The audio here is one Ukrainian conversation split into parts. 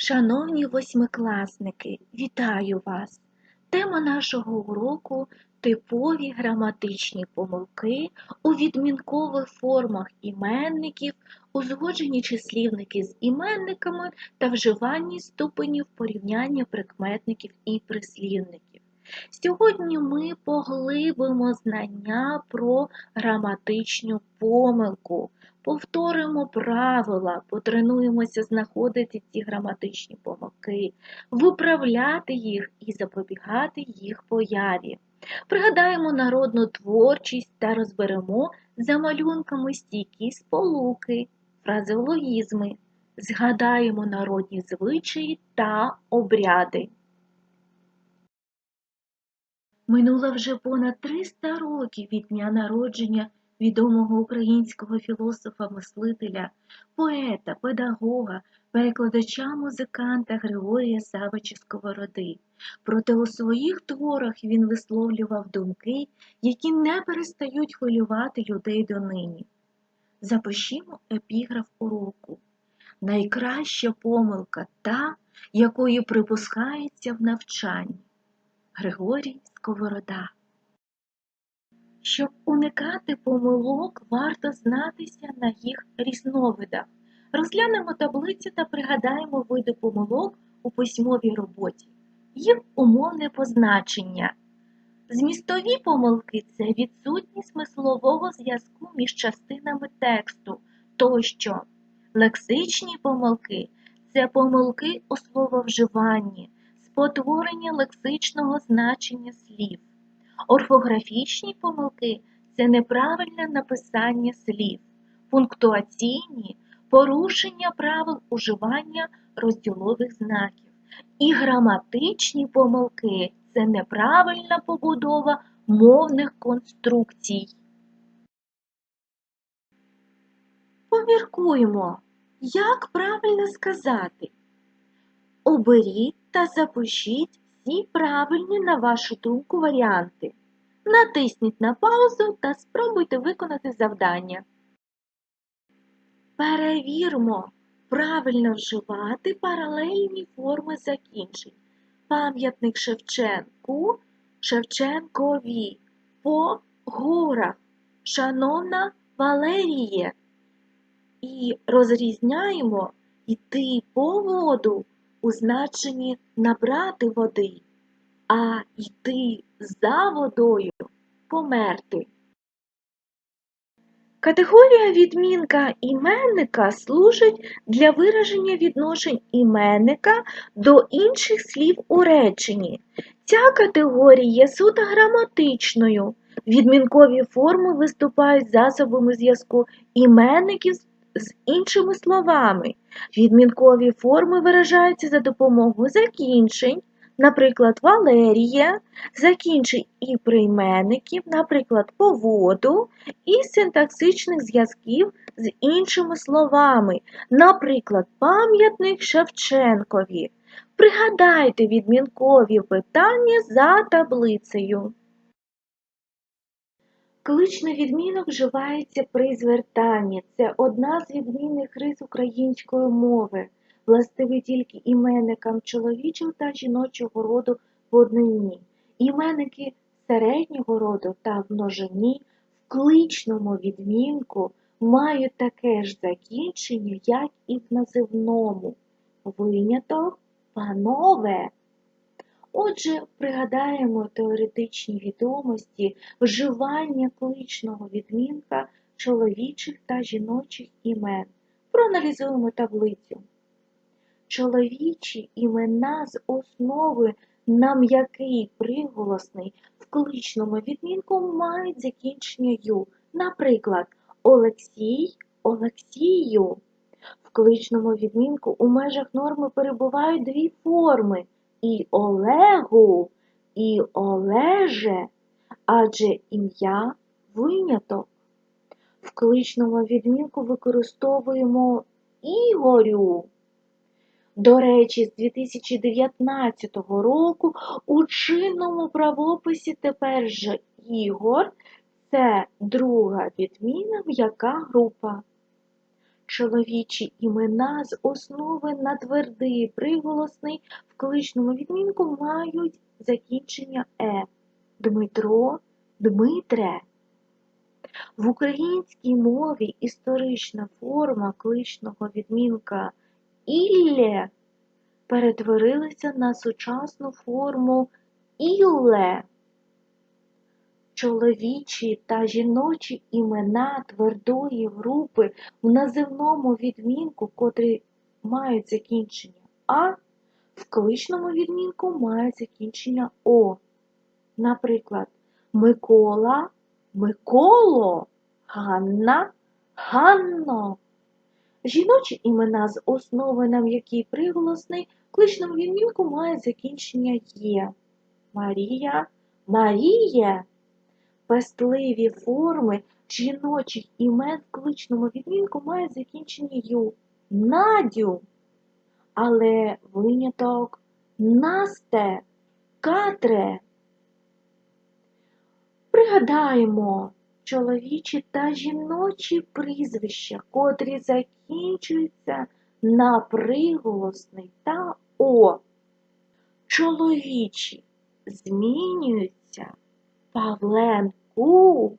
Шановні восьмикласники, вітаю вас! Тема нашого уроку типові граматичні помилки у відмінкових формах іменників, узгоджені числівники з іменниками та вживанні ступенів порівняння прикметників і прислівників. Сьогодні ми поглибимо знання про граматичну помилку, повторимо правила, потренуємося знаходити ці граматичні помилки, виправляти їх і запобігати їх появі. Пригадаємо народну творчість та розберемо за малюнками стійкі сполуки, фразеологізми, згадаємо народні звичаї та обряди. Минуло вже понад 300 років від дня народження відомого українського філософа-мислителя, поета, педагога, перекладача музиканта Григорія Савича Сковороди. Проте у своїх творах він висловлював думки, які не перестають хвилювати людей донині. Запишімо епіграф уроку. Найкраща помилка та, якої припускається в навчанні. Григорій Сковорода. Щоб уникати помилок, варто знатися на їх різновидах. Розглянемо таблицю та пригадаємо види помилок у письмовій роботі. Їх умовне позначення. Змістові помилки це відсутність смислового зв'язку між частинами тексту тощо. Лексичні помилки це помилки у слововживанні, спотворення лексичного значення слів. Орфографічні помилки це неправильне написання слів, пунктуаційні порушення правил уживання розділових знаків. І граматичні помилки це неправильна побудова мовних конструкцій. Поміркуємо, як правильно сказати. Оберіть та запишіть всі правильні, на вашу думку, варіанти. Натисніть на паузу та спробуйте виконати завдання. Перевірмо, правильно вживати паралельні форми закінчень. Пам'ятник Шевченку, Шевченкові, по горах, шановна Валеріє. І розрізняємо йти по воду у значенні набрати води, а йти за водою померти. Категорія відмінка іменника служить для вираження відношень іменника до інших слів у реченні. Ця категорія є суто граматичною. Відмінкові форми виступають засобами зв'язку іменників з іншими словами. Відмінкові форми виражаються за допомогою закінчень, наприклад, Валерія, закінчень і прийменників, наприклад, поводу, і синтаксичних зв'язків з іншими словами, наприклад, пам'ятник Шевченкові. Пригадайте відмінкові питання за таблицею. Кличний відмінок вживається при звертанні. Це одна з відмінних рис української мови, властиві тільки іменникам чоловічого та жіночого роду в однині. Іменники середнього роду та в множині в кличному відмінку мають таке ж закінчення, як і в називному. Виняток панове. Отже, пригадаємо теоретичні відомості вживання кличного відмінка чоловічих та жіночих імен. Проаналізуємо таблицю. Чоловічі імена з основи на м'який приголосний в кличному відмінку мають закінчення ю. Наприклад, Олексій Олексію. В кличному відмінку у межах норми перебувають дві форми і Олегу, і Олеже, адже ім'я виняток. В кличному відмінку використовуємо Ігорю. До речі, з 2019 року у чинному правописі тепер же Ігор це друга відміна м'яка група. Чоловічі імена з основи на твердий приголосний в кличному відмінку мають закінчення е. Дмитро, Дмитре. В українській мові історична форма кличного відмінка Іллє перетворилася на сучасну форму Ілле. Чоловічі та жіночі імена твердої групи в називному відмінку, котрі мають закінчення А, в кличному відмінку мають закінчення О. Наприклад, Микола, Миколо, Ганна, Ганно. Жіночі імена з основи на м'який приголосний в кличному відмінку мають закінчення Є. Марія, Маріє. Пестливі форми жіночих імен в кличному відмінку мають закінчення ю. Надю. Але виняток Насте, Катре. Пригадаємо чоловічі та жіночі прізвища, котрі закінчуються на приголосний та О. Чоловічі змінюються Павленку,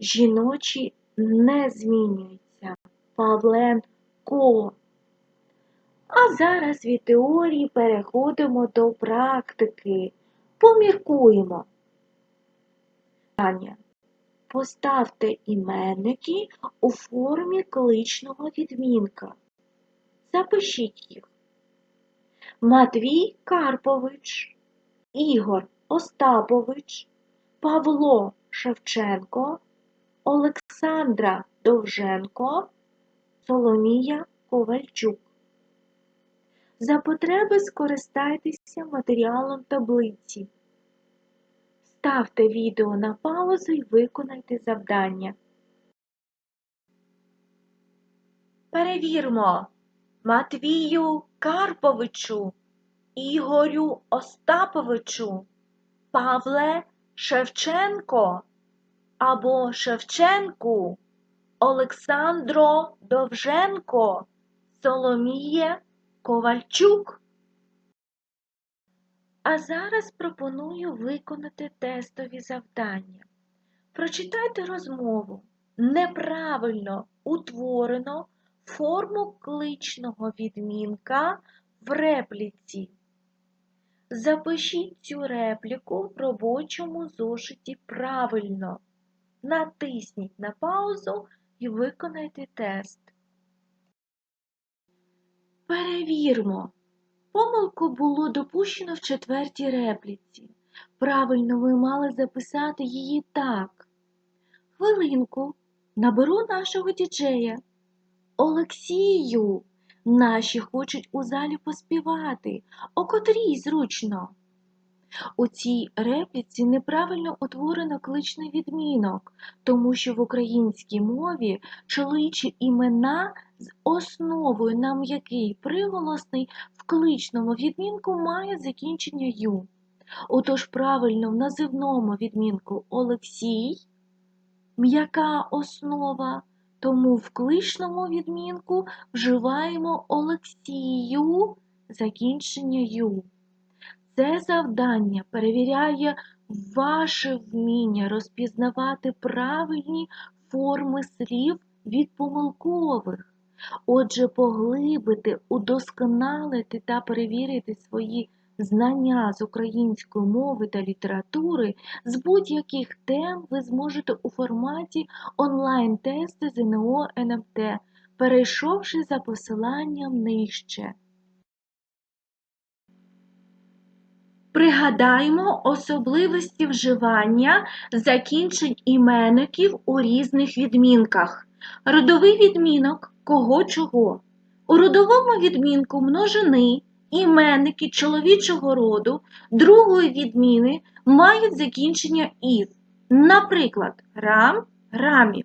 жіночі не змінюються Павленко. А зараз від теорії переходимо до практики. Поміркуємо. Питання. Поставте іменники у формі кличного відмінка. Запишіть їх. Матвій Карпович, Ігор Остапович, Павло Шевченко, Олександра Довженко, Соломія Ковальчук. За потреби скористайтеся матеріалом таблиці. Ставте відео на паузу і виконайте завдання. Перевірмо Матвію Карповичу, Ігорю Остаповичу, Павле Шевченко або Шевченку, Олександро Довженко, Соломіє Ковальчук. А зараз пропоную виконати тестові завдання. Прочитайте розмову. Неправильно утворено форму кличного відмінка в репліці. Запишіть цю репліку в робочому зошиті правильно. Натисніть на паузу і виконайте тест. Перевірмо. Помилку було допущено в четвертій репліці. Правильно ви мали записати її так. Хвилинку, наберу нашого діджея. Олексію, наші хочуть у залі поспівати. О котрій зручно. У цій репліці неправильно утворено кличний відмінок, тому що в українській мові чоловічі імена з основою на м'який приголосний в кличному відмінку мають закінчення ю. Отож правильно в називному відмінку Олексій, м'яка основа, тому в кличному відмінку вживаємо Олексію закінчення ю. Це завдання перевіряє ваше вміння розпізнавати правильні форми слів від помилкових. Отже, поглибити, удосконалити та перевірити свої знання з української мови та літератури з будь-яких тем ви зможете у форматі онлайн-тести ЗНО НМТ, перейшовши за посиланням нижче. Пригадаємо особливості вживання закінчень іменників у різних відмінках. Родовий відмінок кого чого. У родовому відмінку множини іменники чоловічого роду другої відміни мають закінчення ів. Наприклад, грам грамів.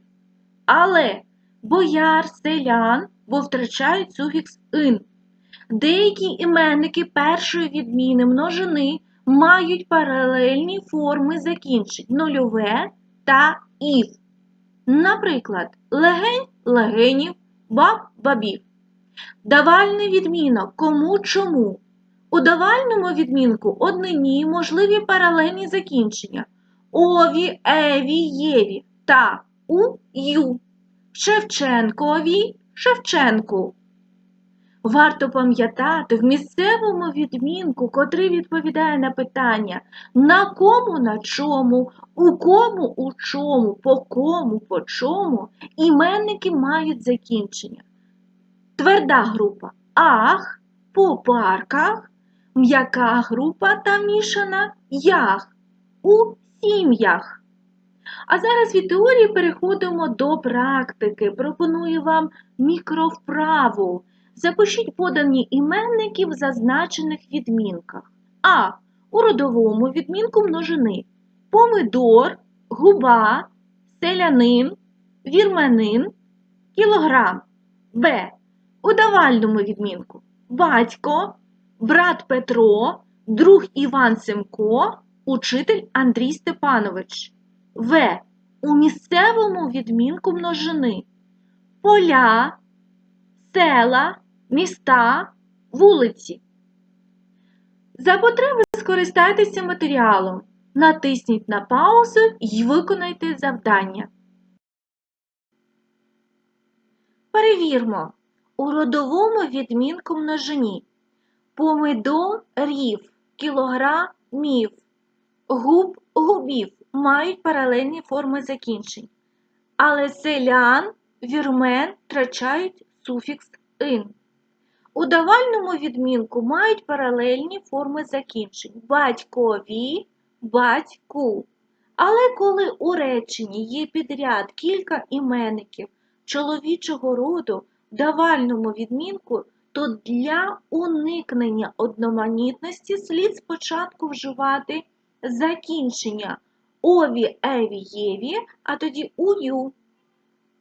Але бояр, селян, бо втрачають суфікс ин. Деякі іменники першої відміни множини мають паралельні форми закінчень нульове та ів. Наприклад, легень легенів, баб, бабів. Давальний відмінок кому чому. У давальному відмінку однині можливі паралельні закінчення ові, еві, єві та у ю. Шевченкові Шевченку. Варто пам'ятати в місцевому відмінку, котрий відповідає на питання на кому на чому, у кому у чому, по кому, по чому, іменники мають закінчення. Тверда група ах, по парках, м'яка група та мішана ях у сім'ях. А зараз від теорії переходимо до практики. Пропоную вам мікровправу. Запишіть подані іменники в зазначених відмінках. А. У родовому відмінку множини помидор, губа, селянин, вірменин, кілограм. Б. У давальному відмінку батько, брат Петро, друг Іван Семко, учитель Андрій Степанович. В. У місцевому відмінку множини поля, села, міста, вулиці. За потреби скористайтеся матеріалом. Натисніть на паузу і виконайте завдання. Перевірмо. У родовому відмінку множині помидорів, кілограмів, губ, губів мають паралельні форми закінчень. Але селян, вірмен втрачають суфікс ин. У давальному відмінку мають паралельні форми закінчень батькові, батьку. Але коли у реченні є підряд кілька іменників чоловічого роду давальному відмінку, то для уникнення одноманітності слід спочатку вживати закінчення ові, еві, єві, а тоді ую.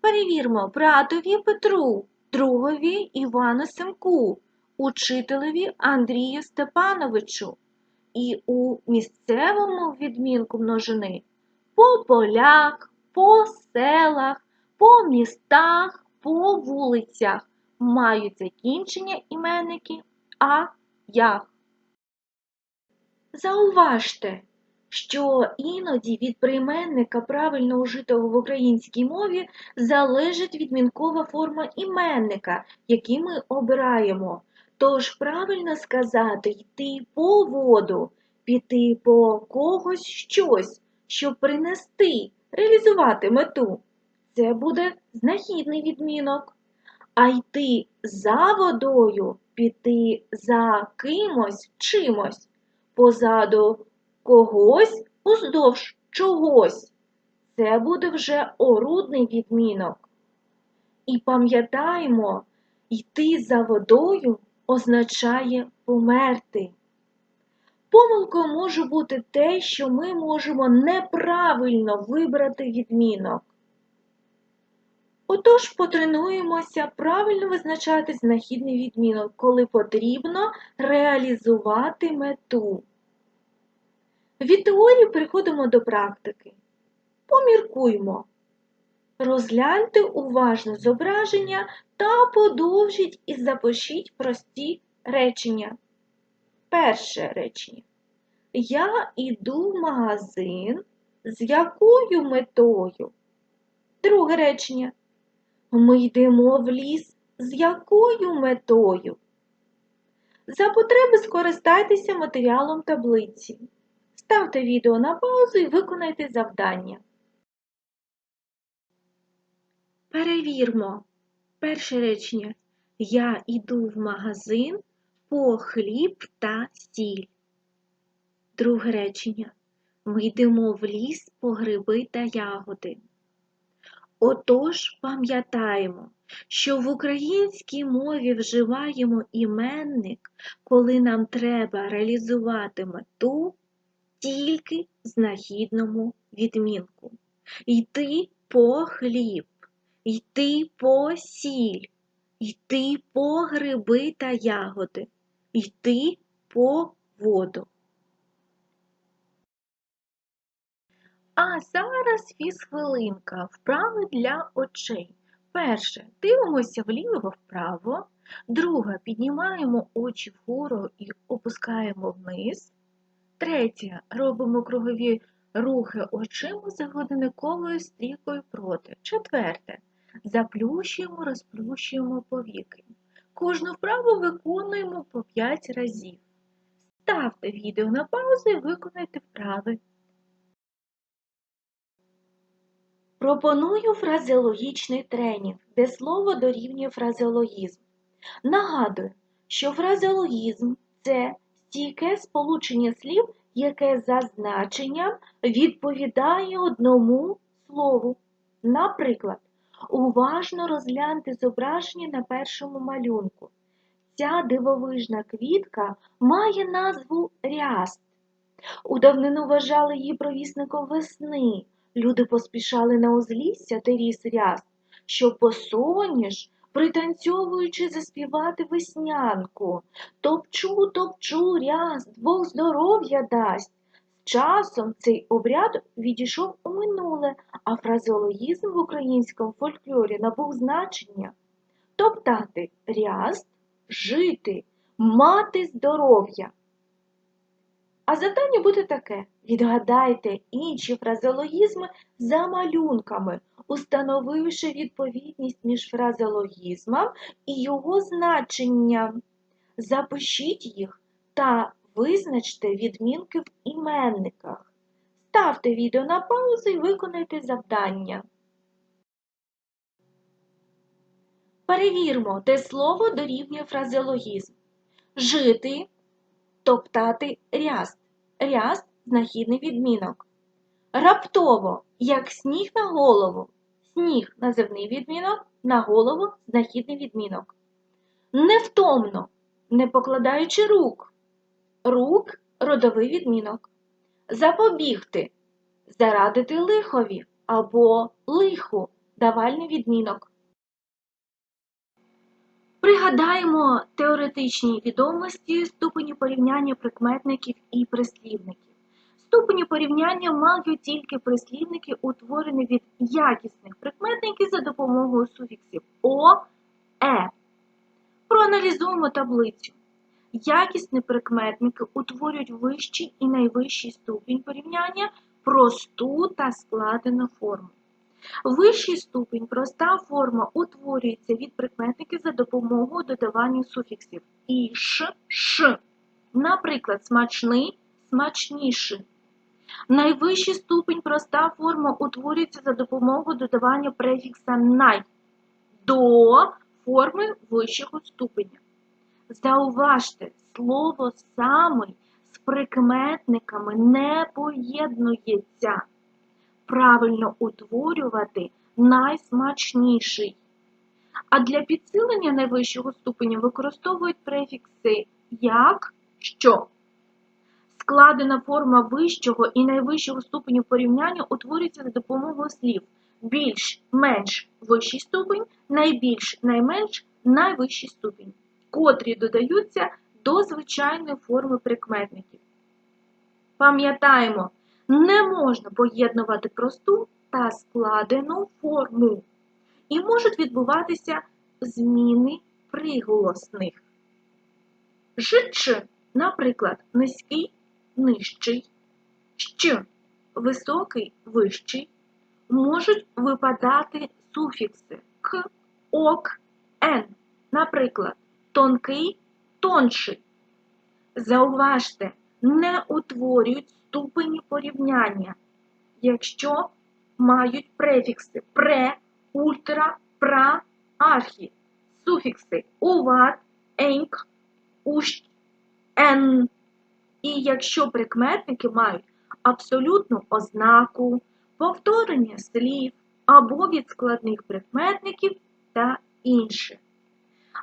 Перевірмо братові Петру, другові Івану Семку, учителеві Андрію Степановичу і у місцевому відмінку множини по полях, по селах, по містах, по вулицях мають закінчення іменники а ях. Зауважте, що іноді від прийменника правильно ужитого в українській мові залежить відмінкова форма іменника, який ми обираємо. Тож правильно сказати йти по воду, піти по когось щось, щоб принести, реалізувати мету. Це буде знахідний відмінок. А йти за водою, піти за кимось, чимось, позаду когось уздовж чогось. Це буде вже орудний відмінок. І пам'ятаємо, йти за водою означає померти. Помилкою може бути те, що ми можемо неправильно вибрати відмінок. Отож, потренуємося правильно визначати знахідний відмінок, коли потрібно реалізувати мету. Від теорії переходимо до практики. Поміркуймо. Розгляньте уважно зображення та подовжіть і запишіть прості речення. Перше речення. Я йду в магазин з якою метою? Друге речення. Ми йдемо в ліс з якою метою? За потреби скористайтеся матеріалом таблиці. Ставте відео на паузу і виконайте завдання. Перевірмо. Перше речення. Я йду в магазин по хліб та сіль. Друге речення. Ми йдемо в ліс по гриби та ягоди. Отож пам'ятаємо, що в українській мові вживаємо іменник, коли нам треба реалізувати мету тільки знахідному відмінку. Йти по хліб, йти по сіль, йти по гриби та ягоди, йти по воду. А зараз фізхвилинка, вправи для очей. Перше, дивимося вліво-вправо. Друге, піднімаємо очі вгору і опускаємо вниз. Третє, робимо кругові рухи очима за годинниковою стрілкою проти. Четверте, заплющуємо, розплющуємо повіки. Кожну вправу виконуємо по 5 разів. Ставте відео на паузу і виконайте вправи. Пропоную фразеологічний тренінг, де слово дорівнює фразеологізм. Нагадую, що фразеологізм це стійке сполучення слів, яке за значенням відповідає одному слову. Наприклад, уважно розгляньте зображення на першому малюнку. Ця дивовижна квітка має назву ряст. У давнину вважали її провісником весни. Люди поспішали на узлісся, де ріс ряст, щоб посоніж, пританцьовуючи, заспівати веснянку. Топчу, топчу, ряст, Бог здоров'я дасть. Часом цей обряд відійшов у минуле, а фразеологізм в українському фольклорі набув значення топтати ряст, жити, мати здоров'я. А завдання буде таке: відгадайте інші фразеологізми за малюнками, установивши відповідність між фразеологізмом і його значенням. Запишіть їх та визначте відмінки в іменниках. Ставте відео на паузу і виконайте завдання. Перевірмо, де слово дорівнює фразеологізм. Жити топтати ряст. Ряст знахідний відмінок. Раптово, як сніг на голову. Сніг називний відмінок, на голову знахідний відмінок. Невтомно, не покладаючи рук. Рук родовий відмінок. Запобігти, зарадити лихові або лиху давальний відмінок. Пригадаємо теоретичні відомості ступені порівняння прикметників і прислівників. Ступені порівняння мають тільки прислівники, утворені від якісних прикметників за допомогою суфіксів О, Е. Проаналізуємо таблицю. Якісні прикметники утворюють вищий і найвищий ступінь порівняння, просту та складену форму. Вищий ступінь, проста форма утворюється від прикметників за допомогою додавання суфіксів і ш, ш. Наприклад, смачний, смачніший. Найвищий ступінь проста форма утворюється за допомогою додавання префікса най до форми вищого ступеня. Зауважте, слово самий з прикметниками не поєднується правильно утворювати найсмачніший. А для підсилення найвищого ступеня використовують префікси як що. Складена форма вищого і найвищого ступеню порівняння утворюється за допомогою слів більш, менш вищий ступень, найбільш, найменш найвищий ступінь, котрі додаються до звичайної форми прикметників. Пам'ятаємо, не можна поєднувати просту та складену форму, і можуть відбуватися зміни приголосних. Жич, наприклад, низький, нижчий, щ, високий, вищий, можуть випадати суфікси к, ок, н, наприклад, тонкий, тонший. Зауважте, не утворюють ступені порівняння, якщо мають префікси пре, ультра, пра, архі, суфікси уват, еньк, ущ, ен. І якщо прикметники мають абсолютну ознаку, повторення слів або від складних прикметників та інше.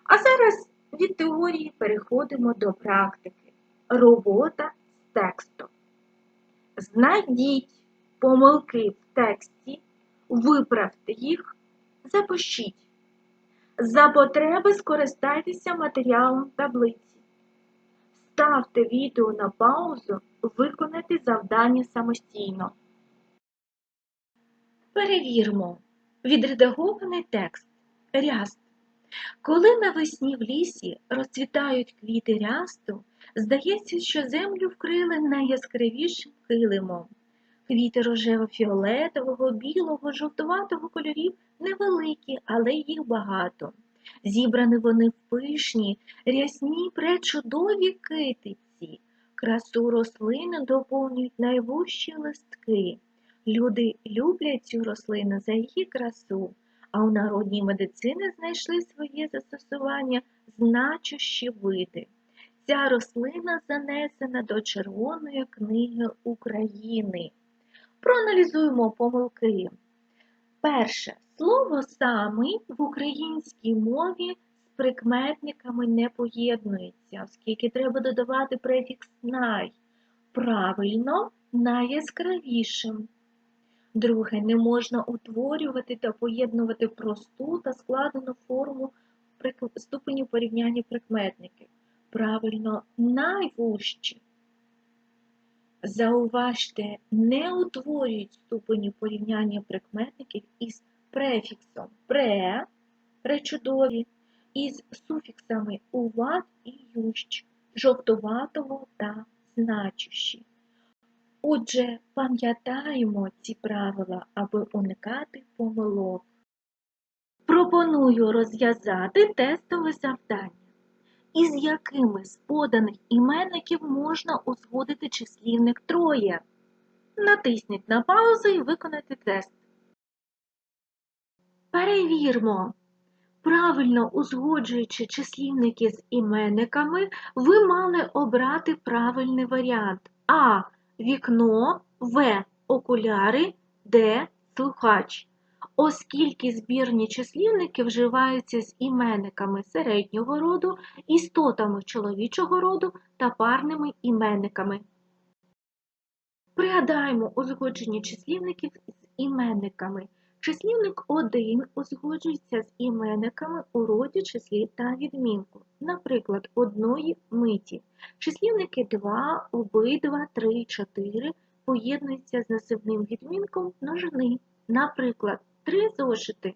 А зараз від теорії переходимо до практики. Робота з текстом. Знайдіть помилки в тексті, виправте їх, запишіть. За потреби скористайтеся матеріалом таблиці. Ставте відео на паузу, виконайте завдання самостійно. Перевірмо. Відредагований текст. Ряст. Коли навесні в лісі розцвітають квіти рясту, здається, що землю вкрили найяскравішим килимом. Квіти рожево-фіолетового, білого, жовтуватого кольорів невеликі, але їх багато. Зібрані вони в пишні, рясні, пречудові китиці. Красу рослини доповнюють найвужчі листки. Люди люблять цю рослину за її красу, а у народній медицині знайшли своє застосування значущі види. Ця рослина занесена до Червоної книги України. Проаналізуємо помилки. Перше. Слово самий в українській мові з прикметниками не поєднується, оскільки треба додавати префікс най. Правильно, найяскравішим. Друге, не можна утворювати та поєднувати просту та складену форму ступеню порівняння прикметників. Правильно, найвужчі. Зауважте, не утворюють ступені порівняння прикметників із префіксом пре, пречудові, із суфіксами уват і ющ, жовтуватого та значущі. Отже, пам'ятаємо ці правила, аби уникати помилок. Пропоную розв'язати тестове завдання. Із якими з поданих іменників можна узгодити числівник троє? Натисніть на паузу і виконайте тест. Перевірмо. Правильно узгоджуючи числівники з іменниками, ви мали обрати правильний варіант А. Вікно, В. Окуляри, Д. Слухач. Оскільки збірні числівники вживаються з іменниками середнього роду, істотами чоловічого роду та парними іменниками. Пригадаємо узгоджені числівників з іменниками. Числівник 1 узгоджується з іменниками у роді, числі та відмінку, наприклад, одної миті. Числівники 2, обидва, 3, 4 поєднуються з насивним відмінком множини, наприклад, 3 зошити.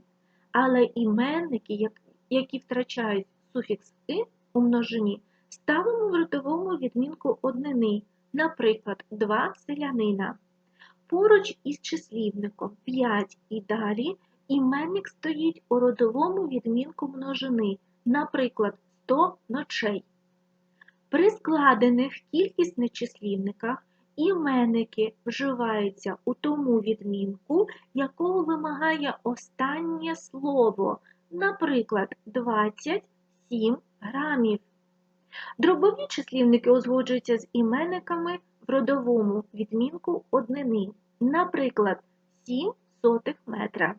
Але іменники, які втрачають суфікс «и» у множині, ставимо в родовому відмінку однини, наприклад, 2 селянина. Поруч із числівником 5 і далі іменник стоїть у родовому відмінку множини, наприклад, 100 ночей. При складених кількісних числівниках іменники вживаються у тому відмінку, якого вимагає останнє слово, наприклад, 27 грамів. Дробові числівники узгоджуються з іменниками в родовому відмінку однини, наприклад, 7 сотих метра.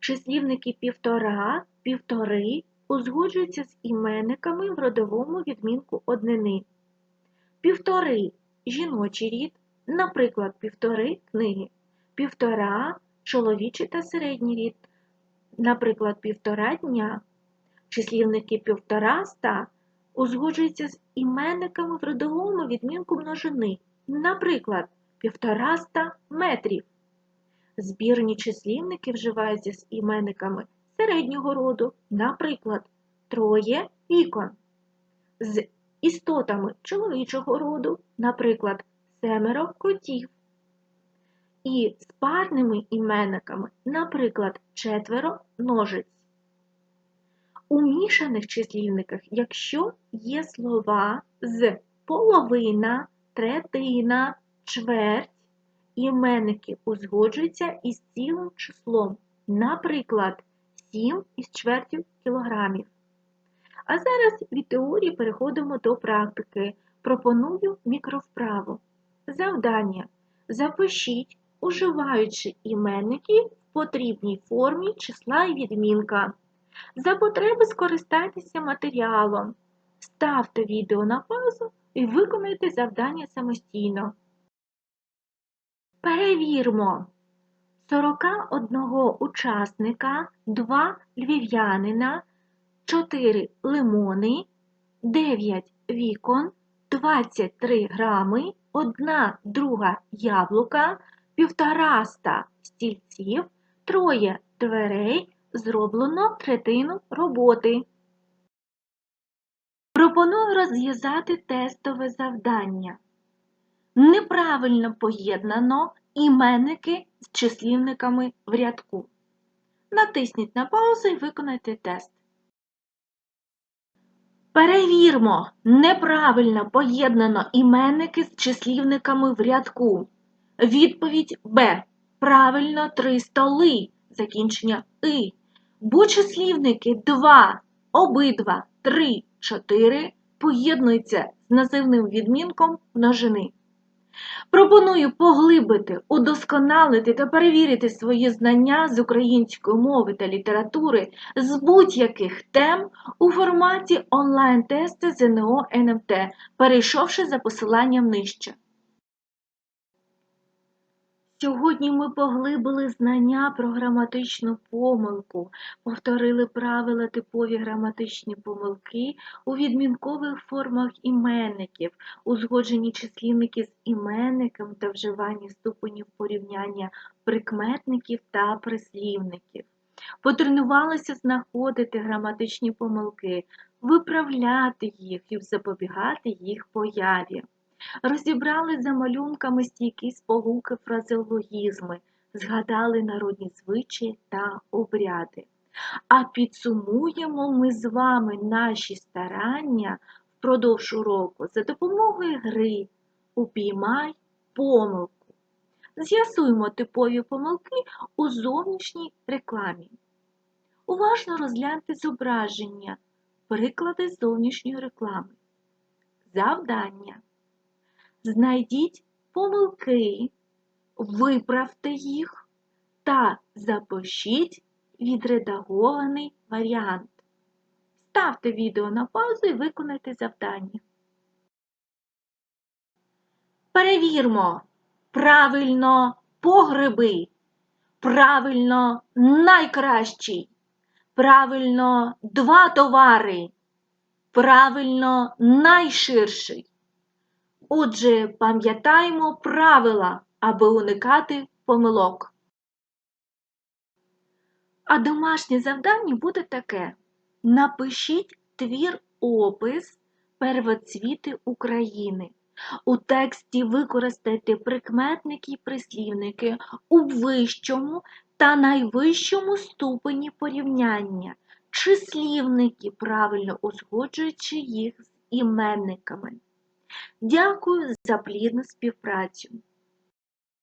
Числівники півтора, півтори узгоджуються з іменниками в родовому відмінку однини. Півтори жіночий рід, наприклад, півтори книги. Півтора чоловічий та середній рід, наприклад, півтора дня. Числівники півтораста узгоджуються з іменниками в родовому відмінку множини, наприклад, півтораста метрів. Збірні числівники вживаються з іменниками середнього роду, наприклад, троє вікон. З істотами чоловічого роду, наприклад, семеро котів. І з парними іменниками, наприклад, четверо ножиць. У мішаних числівниках, якщо є слова з половина, третина, чверть, іменники узгоджуються із цілим числом, наприклад, 7 із чвертю кілограмів. А зараз від теорії переходимо до практики. Пропоную мікровправу. Завдання. Запишіть, уживаючи іменники в потрібній формі числа і відмінка. За потреби скористайтеся матеріалом. Ставте відео на паузу і виконайте завдання самостійно. Перевірмо. 41 учасника, 2 львів'янина, 4 лимони, 9 вікон, 23 грами, 1 друга яблука, півтораста стільців, троє дверей, зроблено третину роботи. Пропоную розв'язати тестове завдання. Неправильно поєднано іменники з числівниками в рядку. Натисніть на паузу і виконайте тест. Перевірмо, неправильно поєднано іменники з числівниками в рядку. Відповідь Б. Правильно три столи. Закінчення И. Бо числівники 2, обидва, 3, 4 поєднуються з називним відмінком множини. Пропоную поглибити, удосконалити та перевірити свої знання з української мови та літератури з будь-яких тем у форматі онлайн-тести ЗНО НМТ, перейшовши за посиланням нижче. Сьогодні ми поглибили знання про граматичну помилку, повторили правила типові граматичні помилки у відмінкових формах іменників, узгоджені числівники з іменником та вживанні ступенів порівняння прикметників та прислівників. Потренувалися знаходити граматичні помилки, виправляти їх і запобігати їх появі. Розібрали за малюнками стійкі сполуки фразеологізми, згадали народні звичаї та обряди. А підсумуємо ми з вами наші старання впродовж уроку за допомогою гри Упіймай помилку. З'ясуємо типові помилки у зовнішній рекламі. Уважно розгляньте зображення, приклади зовнішньої реклами. Завдання. Знайдіть помилки, виправте їх та запишіть відредагований варіант. Ставте відео на паузу і виконайте завдання. Перевірмо. Правильно погреби. Правильно найкращий. Правильно два товари. Правильно найширший. Отже, пам'ятаємо правила, аби уникати помилок. А домашнє завдання буде таке: напишіть твір опис первоцвіти України. У тексті використайте прикметники і прислівники у вищому та найвищому ступені порівняння, числівники, правильно узгоджуючи їх з іменниками. Дякую за плідну співпрацю.